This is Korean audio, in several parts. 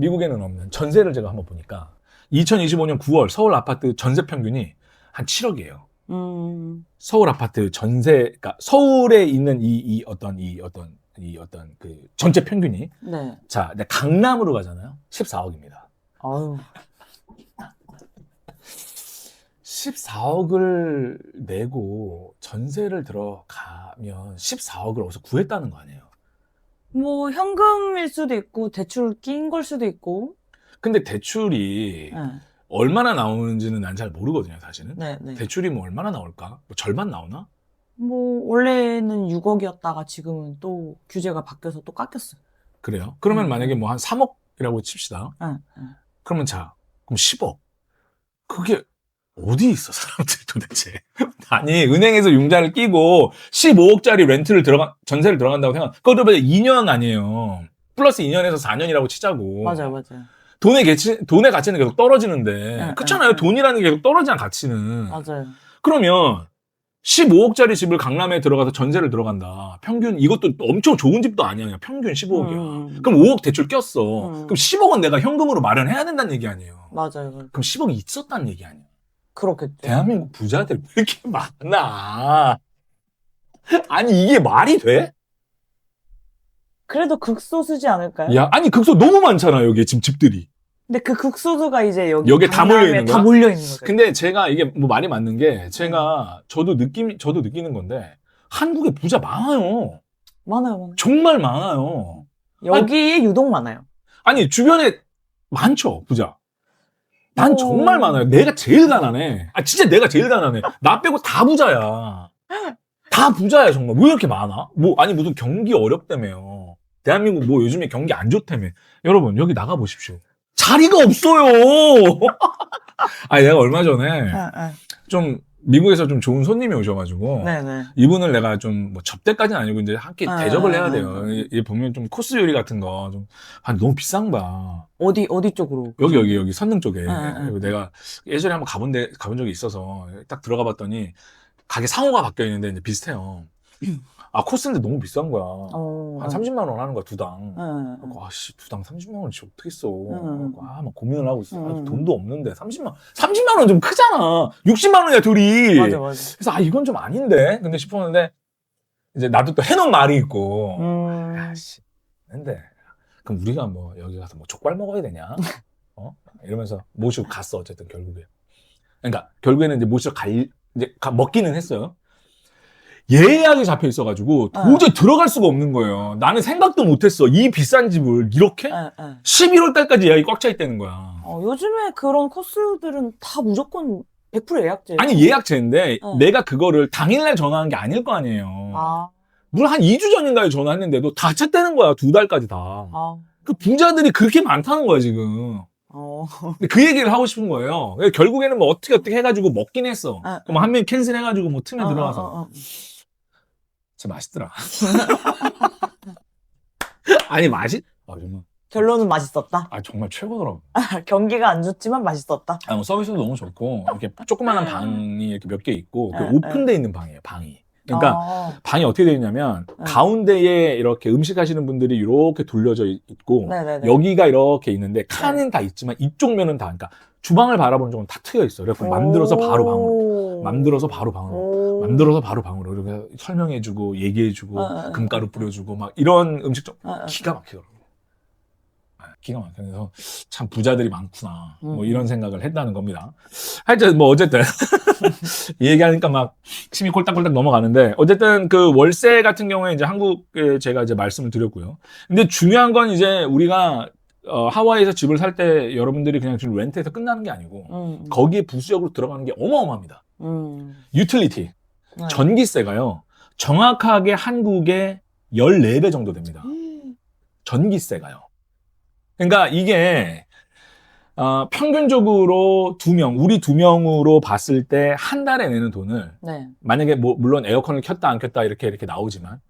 미국에는 없는 전세를 제가 한번 보니까 2025년 9월 서울 아파트 전세 평균이 한 7억이에요. 음. 서울 아파트 전세, 그러니까 서울에 있는 이, 이 어떤 이 어떤 이 어떤 그 전체 평균이 네. 자, 근데 강남으로 가잖아요. 14억입니다. 아유. 14억을 내고 전세를 들어가면 14억을 어디서 구했다는 거 아니에요. 뭐 현금일 수도 있고 대출 낀 걸 수도 있고. 근데 대출이 네. 얼마나 나오는지는 난 잘 모르거든요, 사실은. 네, 네. 대출이 뭐 얼마나 나올까? 뭐 절반 나오나? 뭐 원래는 6억이었다가 지금은 또 규제가 바뀌어서 또 깎였어요. 그래요? 그러면 음. 만약에 뭐 한 3억이라고 칩시다. 네, 네. 그러면 자, 그럼 10억. 그게 어디 있어, 사람들 도대체. 아니, 은행에서 융자를 끼고 15억짜리 렌트를 들어가, 전세를 들어간다고 생각, 그것도 2년 아니에요. 플러스 2년에서 4년이라고 치자고. 맞아요, 맞아요. 돈의 가치, 돈의 가치는 계속 떨어지는데. 네, 그렇잖아요. 네, 네. 돈이라는 게 계속 떨어지는 가치는. 맞아요. 그러면 15억짜리 집을 강남에 들어가서 전세를 들어간다. 평균, 이것도 엄청 좋은 집도 아니야. 평균 15억이야. 음, 그럼 5억 대출 꼈어. 음. 그럼 10억은 내가 현금으로 마련해야 된다는 얘기 아니에요. 맞아요. 그럼 10억이 있었다는 얘기 아니에요. 그렇겠죠. 대한민국 부자들 왜 이렇게 많아? 아니, 이게 말이 돼? 그래도 극소수지 않을까요? 야, 아니, 극소 너무 많잖아, 여기 지금 집들이. 근데 그 극소수가 이제 여기 여기에 다 몰려 있는 다 거야? 몰려 있는 거죠. 근데 제가 이게 뭐 말이 맞는 게 네. 제가 저도 느낌, 저도 느끼는 건데 한국에 부자 많아요. 많아요, 많아요. 정말 많아요. 여기에 유독 많아요. 아니, 주변에 많죠, 부자. 난 오. 정말 많아요. 내가 제일 가난해. 아, 진짜 내가 제일 가난해. 나 빼고 다 부자야. 다 부자야, 정말. 왜 이렇게 많아? 뭐, 아니, 무슨 경기 어렵다며요. 대한민국 뭐 요즘에 경기 안 좋다며. 여러분, 여기 나가보십시오. 자리가 없어요! 아니, 내가 얼마 전에 네, 좀, 미국에서 좀 좋은 손님이 오셔가지고. 네, 네. 이분을 내가 좀, 뭐, 접대까지는 아니고, 이제 한끼 아, 대접을 아, 해야 아, 돼요. 아. 이, 이 보면 좀 코스 요리 같은 거, 좀, 아, 너무 비싼 거야. 어디 어디 쪽으로? 여기 여기 여기 선릉 쪽에 응, 응, 응. 그리고 내가 예전에 한번 가본 데 가본 적이 있어서 딱 들어가 봤더니 가게 상호가 바뀌어 있는데 이제 비슷해요. 아 코스인데 너무 비싼 거야. 어. 한 30만 원 하는 거야 두당. 네, 네. 아씨 두 당 30만 원치 어떻게 써? 응. 아막 고민을 하고 있어. 아, 응. 돈도 없는데 30만 30만 원 좀 크잖아. 60만 원이야 둘이. 맞아, 맞아. 그래서 아 이건 좀 아닌데. 근데 싶었는데 이제 나도 또 해놓은 말이 있고. 음. 아씨, 근데 그럼 우리가 뭐 여기 가서 뭐 족발 먹어야 되냐? 어? 이러면서 모시고 갔어 어쨌든 결국에. 그러니까 결국에는 이제 모시러 갈 이제 가- 먹기는 했어요. 예약이 잡혀 있어가지고 어. 도저히 들어갈 수가 없는 거예요. 나는 생각도 못했어. 이 비싼 집을 이렇게 네, 네. 11월 달까지 예약이 꽉 차 있다는 거야. 어, 요즘에 그런 코스들은 다 무조건 100% 예약제. 아니 예약제인데 어. 내가 그거를 당일날 전화한 게 아닐 거 아니에요. 아, 물론 한 2주 전인가에 전화했는데도 다 찼다는 거야. 두 달까지 다. 아, 그 부자들이 그렇게 많다는 거야 지금. 어. 근데 그 얘기를 하고 싶은 거예요. 결국에는 뭐 어떻게 어떻게 해가지고 먹긴 했어. 아, 그럼 한 명 캔슬 해가지고 뭐 틈에 어, 들어가서. 어, 어, 어. 진짜 맛있더라. 아니 맛이 아 정말 결론은 맛있었다. 아 정말 최고더라고. 경기가 안 좋지만 맛있었다. 아, 뭐 서비스도 너무 좋고 이렇게 조그마한 방이 이렇게 몇 개 있고 그 네, 오픈돼 있는 방이에요. 방이. 그러니까 어. 방이 어떻게 되어 있냐면 네. 가운데에 이렇게 음식 하시는 분들이 이렇게 둘려져 있- 있고 네네네. 여기가 이렇게 있는데 칸은 다 있지만 이쪽 면은 다 그러니까 주방을 바라보는 쪽은 다 트여 있어. 그래서 만들어서 바로 방으로. 오. 만들어서 바로 방으로. 오. 만들어서 바로 방으로 이렇게 설명해주고 얘기해주고 어, 어, 어. 금가루 뿌려주고 막 이런 음식점 어, 어. 기가 막히더라고. 아, 기가 막혀. 그래서 참 부자들이 많구나. 뭐 음. 이런 생각을 했다는 겁니다. 하여튼 뭐 어쨌든 이 얘기하니까 막 침이 꼴딱꼴딱 넘어가는데 어쨌든 그 월세 같은 경우에 이제 한국에 제가 이제 말씀을 드렸고요. 근데 중요한 건 이제 우리가 어, 하와이에서 집을 살 때 여러분들이 그냥 지금 렌트해서 끝나는 게 아니고 음. 거기에 부수적으로 들어가는 게 어마어마합니다. 음. 유틸리티. 네. 전기세가요. 정확하게 한국의 14배 정도 됩니다. 음. 전기세가요. 그러니까 이게 어, 평균적으로 두 명, 우리 두 명으로 봤을 때 한 달에 내는 돈을 네. 만약에 뭐 물론 에어컨을 켰다 안 켰다 이렇게 이렇게 나오지만 한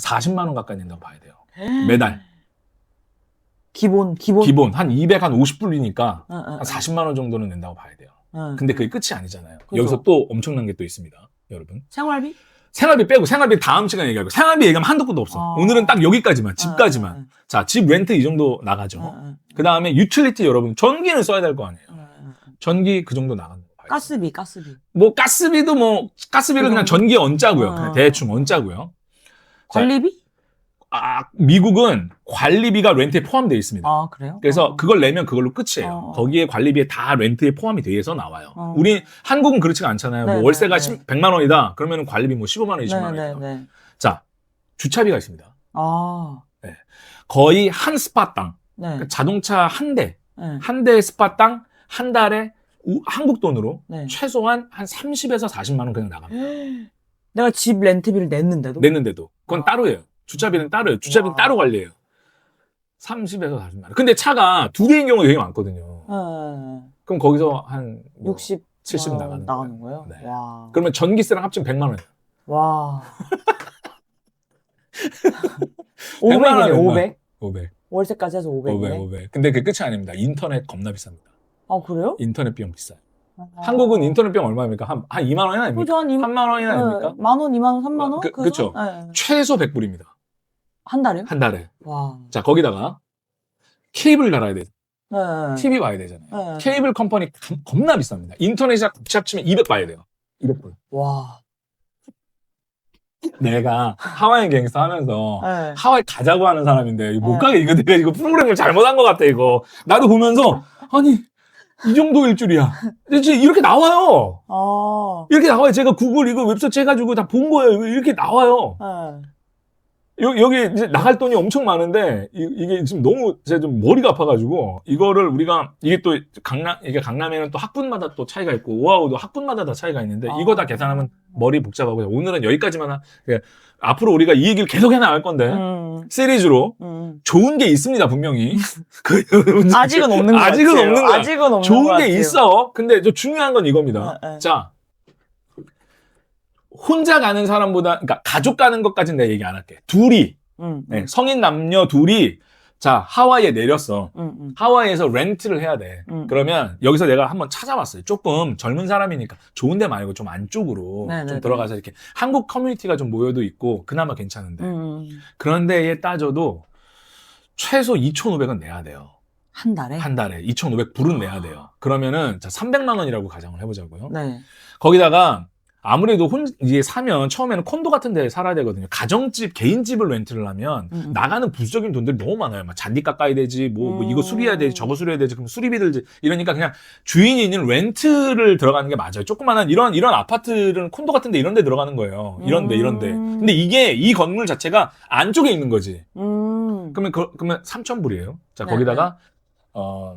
40만 원 가까이 낸다고 봐야 돼요. 매달 기본 기본. 기본 한 200, 한 50불이니까 어, 어, 한 어. 40만 원 정도는 낸다고 봐야 돼요. 어. 근데 그게 끝이 아니잖아요. 그죠. 여기서 또 엄청난 게 또 있습니다. 여러분. 생활비? 생활비 빼고 생활비 다음 시간에 얘기하고 생활비 얘기하면 한도 끝도 없어. 아. 오늘은 딱 여기까지만 집까지만. 응, 자, 집 렌트 이 정도 나가죠. 응, 응, 그 다음에 유틸리티 여러분 전기는 써야 될 거 아니에요. 응. 전기 그 정도 나가는 거. 가스비, 가스비. 뭐 가스비도 뭐 가스비를 그 그냥? 전기에 얹자고요. 어. 그냥 대충 얹자고요. 자, 관리비? 아, 미국은 관리비가 렌트에 포함되어 있습니다. 아, 그래요? 그래서 어. 그걸 내면 그걸로 끝이에요. 어. 거기에 관리비에 다 렌트에 포함이 돼서 나와요. 어. 우리 한국은 그렇지가 않잖아요. 네, 뭐 월세가 네, 네. 10, 100만 원이다. 그러면 관리비 뭐 15만 원, 20만 네, 원이에요. 네, 네. 자, 주차비가 있습니다. 아, 거의 한 스팟당 네. 그러니까 자동차 한 대, 네. 한대 스팟당 한 달에 우- 한국 돈으로 네. 최소한 한 30에서 40만 원 그냥 나갑니다. 내가 집 렌트비를 냈는데도? 냈는데도 그건 아. 따로예요. 주차비는 따로예요. 주차비는 와. 따로 관리해요. 30에서 40만 원. 근데 차가 두 대인 경우가 되게 많거든요. 네. 그럼 거기서 한 뭐 60, 70 어, 나가는, 나가는 거예요. 네. 와. 그러면 전기세랑 합치면 100만 원. 와. 100만 500이네, 원이면 500. 500. 월세까지 해서 500이네. 500, 500. 근데 그게 끝이 아닙니다. 인터넷 겁나 비쌉니다. 아, 그래요? 인터넷 비용 비싸요. 아. 한국은 인터넷 비용 얼마입니까? 한, 한 2만 원이나 아닙니까? 그죠, 한 2만 3만 원이나 아닙니까? 만 원, 2만 원, 3만 원? 그- 그. 선? 네. 최소 100불입니다. 한 달에요? 한 달에. 와. 자, 거기다가 케이블 갈아야 돼. 네. TV 봐야 되잖아요. 네. 케이블 컴퍼니 감- 겁나 비쌉니다. 인터넷이랑 같이 합치면 200 봐야 돼요. 200불. 와. 내가 하와이 갱스터 하면서 네. 하와이 가자고 하는 사람인데 이거 못 네. 가게 이거 내가 이거 프로그램을 잘못한 것 같아 이거. 나도 보면서 아니 이 정도일 줄이야. 이제 이렇게 나와요. 아. 이렇게 나와요. 제가 구글 이거 웹서치 해가지고 다 본 거예요. 이거 이렇게 나와요. 네. 여, 여기 이제 나갈 돈이 엄청 많은데 이, 게 지금 너무 제가 좀 머리가 아파가지고 이거를 우리가 이게 또 강남 이게 강남에는 또 학군마다 또 차이가 있고 오하우도 학군마다 다 차이가 있는데 아. 이거 다 계산하면 머리 복잡하고 오늘은 여기까지만 하, 예, 앞으로 우리가 이 얘기를 계속 해나갈 건데 음. 시리즈로 음. 좋은 게 있습니다 분명히 그 아직은 없는 거 아직은. 없는 거야. 아직은 없는 거 좋은 게. 있어 근데 저 중요한 건 이겁니다 네, 네. 자 혼자 가는 사람보다 그러니까 가족 가는 것까지는 내가 얘기 안 할게 둘이 음. 네, 성인 남녀 둘이 자 하와이에 내렸어. 음. 음. 하와이에서 렌트를 해야 돼. 음. 그러면 여기서 내가 한번 찾아봤어요. 조금 젊은 사람이니까 좋은 데 말고 좀 안쪽으로 네네네. 좀 들어가서 이렇게 한국 커뮤니티가 좀 모여도 있고 그나마 괜찮은데 음. 그런 데에 따져도 최소 2,500은 내야 돼요. 한 달에? 한 달에 2,500 불은 내야 돼요. 그러면 자 300만 원이라고 가정을 해보자고요. 네. 거기다가 아무래도 혼 이게 사면 처음에는 콘도 같은 데 살아야 되거든요. 가정집, 개인집을 렌트를 하면 음. 나가는 부수적인 돈들이 너무 많아요. 막 잔디 깎아야 되지, 뭐, 뭐 이거 음. 수리해야 되지, 저거 수리해야 되지, 그럼 수리비 들지. 이러니까 그냥 주인이 있는 렌트를 들어가는 게 맞아요. 조그만한 이런, 이런 아파트는 콘도 같은 데 이런 데 들어가는 거예요. 이런 데, 이런 데. 음. 근데 이게, 이 건물 자체가 안쪽에 있는 거지. 음. 그러면, 그, 그러면 3,000불이에요. 자, 네, 거기다가, 어,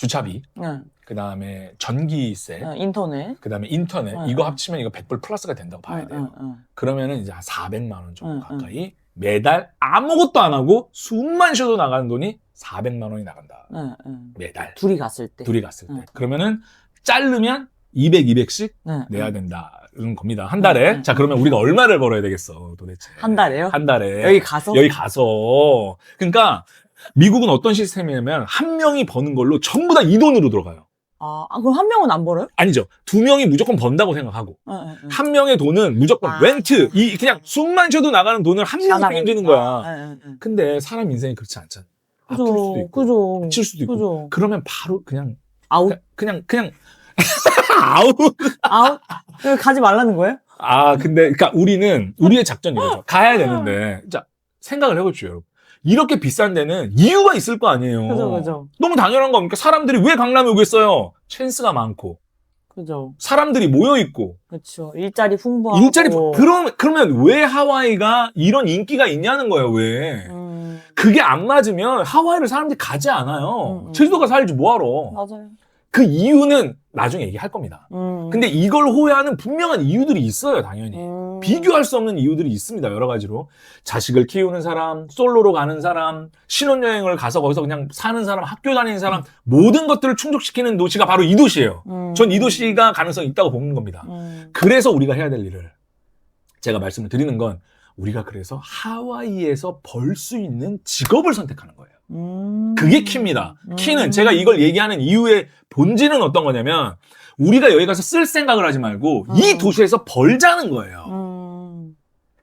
주차비, 네. 그 다음에 전기세, 네. 인터넷. 그 다음에 인터넷, 네, 이거 네. 합치면 이거 100불 플러스가 된다고 봐야 응, 돼요. 응, 응. 그러면은 이제 한 400만 원 정도 응, 가까이 매달 아무것도 안 하고 숨만 쉬어도 나가는 돈이 400만 원이 나간다. 네, 네. 매달. 둘이 갔을 때. 둘이 갔을 때. 응. 그러면은 자르면 200, 200씩 네. 내야 된다는 겁니다. 한 달에. 응, 자, 그러면 우리가 얼마를 벌어야 되겠어, 도대체. 한 달에요? 한 달에. 여기 가서? 여기 가서. 그러니까 미국은 어떤 시스템이냐면 한 명이 버는 걸로 전부 다 이 돈으로 들어가요. 아, 아, 그럼 한 명은 안 벌어요? 아니죠. 두 명이 무조건 번다고 생각하고. 응, 응, 응. 한 명의 돈은 무조건 아. 렌트, 이 그냥 숨만 쉬어도 나가는 돈을 한 명이 나가니까. 책임지는 거야. 응, 응, 응. 근데 사람 인생이 그렇지 않잖아. 아플 수도 그죠, 있고, 그죠. 다칠 수도 있고. 그죠. 그러면 바로 그냥 아웃, 그냥 그냥 아웃. 아웃? 가지 말라는 거예요? 아 근데 그러니까 우리는 우리의 작전이 이거죠. 가야 되는데 자 생각을 해보죠, 여러분. 이렇게 비싼 데는 이유가 있을 거 아니에요. 그죠, 그죠. 너무 당연한 겁니까? 사람들이 왜 강남에 오겠어요? 찬스가 많고 그죠. 사람들이 모여 있고 그렇죠. 일자리 풍부하고. 일자리 그럼 그러면 왜 하와이가 이런 인기가 있냐는 거예요. 왜? 음, 그게 안 맞으면 하와이를 사람들이 가지 않아요. 음, 음. 제주도가 살지 뭐하러. 맞아요. 그 이유는 나중에 얘기할 겁니다. 음. 근데 이걸 호회하는 분명한 이유들이 있어요, 당연히. 음. 비교할 수 없는 이유들이 있습니다, 여러 가지로. 자식을 키우는 사람, 솔로로 가는 사람, 신혼여행을 가서 거기서 그냥 사는 사람, 학교 다니는 사람, 모든 것들을 충족시키는 도시가 바로 이 도시예요. 음. 전이 도시가 가능성이 있다고 보는 겁니다. 음. 그래서 우리가 해야 될 일을 제가 말씀을 드리는 건 우리가 그래서 하와이에서 벌 수 있는 직업을 선택하는 거예요. 음. 그게 키입니다. 키는 음. 제가 이걸 얘기하는 이유의 본질은 어떤 거냐면 우리가 여기 가서 쓸 생각을 하지 말고 이 음. 도시에서 벌자는 거예요. 음.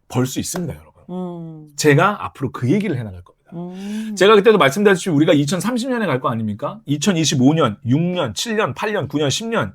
벌수 있습니다, 여러분. 음. 제가 앞으로 그 얘기를 해나갈 겁니다. 음. 제가 그때도 말씀드렸듯이 우리가 2030년에 갈 거 아닙니까? 2025년, 6년, 7년, 8년, 9년, 10년.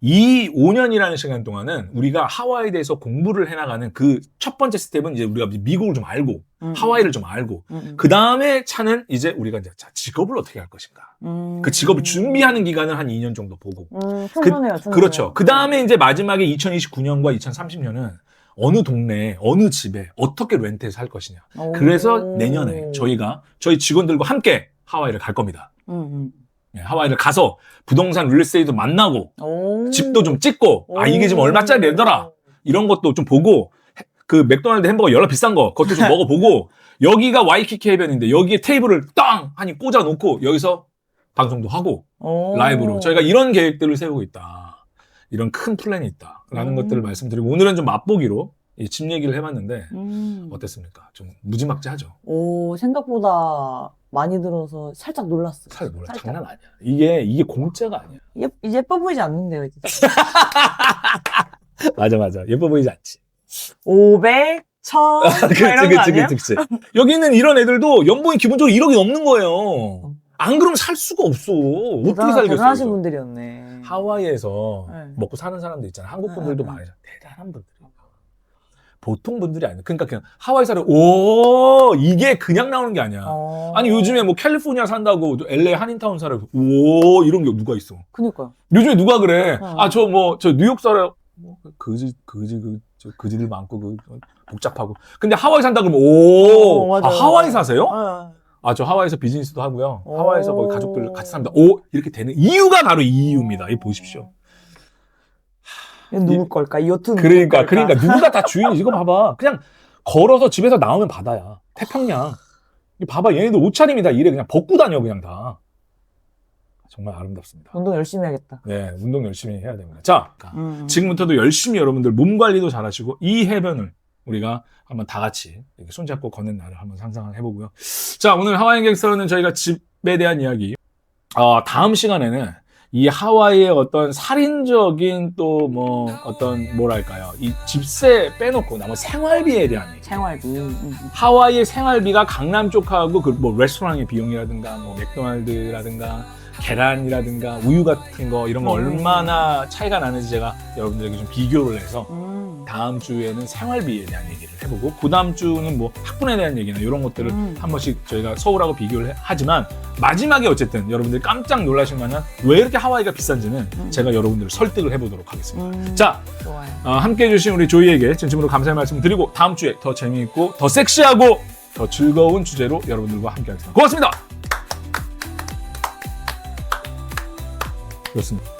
이 5년이라는 시간 동안은 우리가 하와이에 대해서 공부를 해나가는 그 첫 번째 스텝은 이제 우리가 미국을 좀 알고, 음. 하와이를 좀 알고, 음. 그 다음에 차는 이제 우리가 이제 자, 직업을 어떻게 할 것인가. 음. 그 직업을 준비하는 기간을 한 2년 정도 보고. 음, 충분해요, 충분해요. 그렇죠. 그 다음에 이제 마지막에 2029년과 2030년은 어느 동네에, 어느 집에 어떻게 렌트해서 할 것이냐. 오. 그래서 내년에 저희가 저희 직원들과 함께 하와이를 갈 겁니다. 음, 예, 하와이를 가서 부동산 릴스테이도 만나고 음. 오. 집도 좀 찍고 아 이게 지금 오. 얼마짜리 내더라 이런 것도 좀 보고 해- 그 맥도날드 햄버거 열라 비싼 거 그것도 좀 먹어보고 여기가 와이키키 해변인데 여기에 테이블을 땅 하니 꽂아 놓고 여기서 방송도 하고 오. 라이브로 저희가 이런 계획들을 세우고 있다 이런 큰 플랜이 있다라는 음. 것들을 말씀드리고 오늘은 좀 맛보기로 이집 얘기를 해봤는데 음. 어땠습니까 좀 무지막지하죠 오, 생각보다 많이 들어서 살짝 놀랐어요. 살 몰라 살짝. 장난 아니야 이게 이게 공짜가 아니야 예, 예뻐 보이지 않는데요. 맞아 맞아 예뻐 보이지 않지 500, 1000, 그치, 이런 거 그치, 아니에요? 그치, 그치. 여기 있는 이런 애들도 연봉이 기본적으로 1억이 넘는 거예요. 안 그러면 살 수가 없어. 어떻게 대단, 살겠어? 대단하신 이거? 분들이었네. 하와이에서 네. 먹고 사는 사람도 있잖아. 한국 분들도 응, 응, 응. 많아요. 대단한 분들이. 보통 분들이 아니야. 그러니까 그냥 하와이 살아, 오, 이게 그냥 나오는 게 아니야. 어. 아니, 요즘에 뭐 캘리포니아 산다고 LA 한인타운 살아, 오, 이런 게 누가 있어. 그니까요. 요즘에 누가 그래? 어. 아, 저 뭐, 저 뉴욕 살아요. 뭐, 그지, 그지, 그, 저 그지들 많고, 그, 복잡하고. 근데 하와이 산다 그러면, 오, 어, 아, 맞아요. 하와이 사세요? 어. 아, 저 하와이에서 비즈니스도 하고요. 오. 하와이에서 거기 가족들 같이 삽니다. 오, 이렇게 되는 이유가 바로 이 이유입니다. 이 보십시오. 누구 걸까? 이 요트 그러니까, 걸까? 그러니까 누가 다 주인이 이거 봐봐. 그냥 걸어서 집에서 나오면 바다야. 태평양. 이 봐봐, 얘네들 옷차림이 다 이래 그냥 벗고 다녀 그냥 다. 정말 아름답습니다. 운동 열심히 해야겠다. 네, 운동 열심히 해야 됩니다. 자, 음. 지금부터도 열심히 여러분들 몸 관리도 잘하시고 이 해변을 우리가 한번 다 같이 이렇게 손잡고 걷는 날을 한번 상상을 해보고요. 자, 오늘 하와이 갱스터는 저희가 집에 대한 이야기. 어, 다음 시간에는 이 하와이의 어떤 살인적인 또 뭐 어떤 뭐랄까요. 이 집세 빼놓고 나머지 생활비에 대한 얘기. 생활비. 음, 음. 하와이의 생활비가 강남 쪽하고 그 뭐 레스토랑의 비용이라든가 뭐 맥도날드라든가 계란이라든가 우유 같은 거 이런 거 음. 얼마나 차이가 나는지 제가 여러분들에게 좀 비교를 해서 음. 다음 주에는 생활비에 대한 얘기를 해보고 그 다음 주는 뭐 학분에 대한 얘기나 이런 것들을 음. 한 번씩 저희가 서울하고 비교를 해- 하지만 마지막에 어쨌든 여러분들이 깜짝 놀라실 만한 왜 이렇게 하와이가 비싼지는 음. 제가 여러분들을 설득을 해보도록 하겠습니다. 음. 자. 어, 함께 해 주신 우리 조이에게 진심으로 감사의 말씀 드리고 다음 주에 더 재미있고 더 섹시하고 더 즐거운 주제로 여러분들과 함께 하겠습니다. 고맙습니다. 그렇습니다.